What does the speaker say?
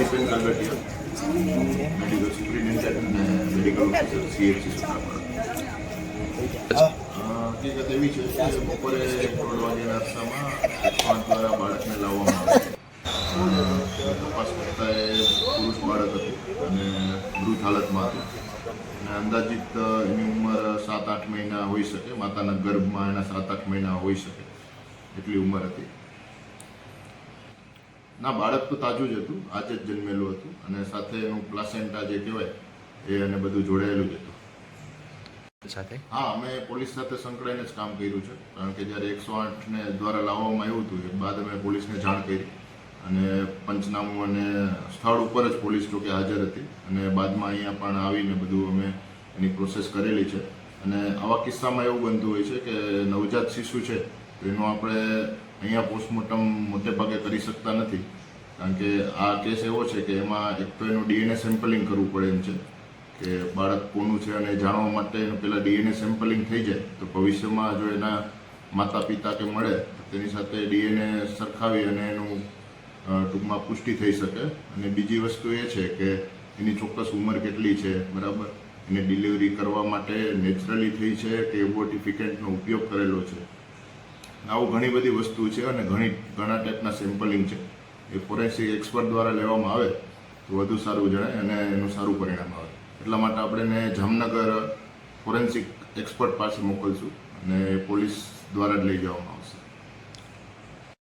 APN Kalbetiya medical superintendent medical officer CHC Sunapara હકીકત એવી છે કે બપોરે દોઢ વાગ્યાના રસ્તામાં પાંચ દ્વારા બાળકને લાવવામાં આવે તપાસ કરતા એ પુરુષ બાળક હતું અને વૃદ્ધ હાલતમાં હતું અને અંદાજિત એની ઉંમર સાત આઠ મહિના હોઈ શકે માતાના ગર્ભમાં એના સાત આઠ મહિના હોઈ શકે એટલી ઉંમર હતી ના બાળક તો તાજું જ હતું આજે જ જન્મેલું હતું અને સાથે એનું પ્લાસેન્ટા જે કહેવાય એ અને બધું જોડાયેલું જ હતું. સાથે? હા અમે પોલીસ સાથે સંકળાઈને જ કામ કર્યું છે કારણ કે જ્યારે એકસો આઠને દ્વારા લાવવામાં આવ્યું હતું એ બાદ અમે પોલીસને જાણ કરી અને પંચનામું અને સ્થળ ઉપર જ પોલીસ ચોકે હાજર હતી અને બાદમાં અહીંયા પણ આવીને બધું અમે એની પ્રોસેસ કરેલી છે. અને આવા કિસ્સામાં એવું બનતું હોય છે કે નવજાત શિશુ છે એનું આપણે અહીંયા પોસ્ટમોર્ટમ મોટે ભાગે કરી શકતા નથી. કારણ કે આ કેસ એવો છે કે એમાં એક તો એનું ડીએનએ સેમ્પલિંગ કરવું પડે એમ છે કે બાળક કોનું છે અને જાણવા માટે એનું પહેલાં ડીએનએ સેમ્પલિંગ થઈ જાય. તો ભવિષ્યમાં જો એના માતા પિતા કે મળે તેની સાથે ડીએનએ સરખાવી અને એનું ટૂંકમાં પુષ્ટિ થઈ શકે. અને બીજી વસ્તુ એ છે કે એની ચોક્કસ ઉંમર કેટલી છે, બરાબર? એને ડિલિવરી કરવા માટે નેચરલી થઈ છે કે એબોટિફિકેન્ટનો ઉપયોગ કરેલો છે? આવું ઘણી બધી વસ્તુ છે અને ઘણી ઘણા ટાઈપના સેમ્પલિંગ છે. એ ફોરેન્સિક એક્સપર્ટ દ્વારા લેવામાં આવે તો વધુ સારું જણાય અને એનું સારું પરિણામ આવે. એટલા માટે આપણે એને જામનગર ફોરેન્સિક એક્સપર્ટ પાસે મોકલશું અને પોલીસ દ્વારા જ લઈ જવામાં આવશે.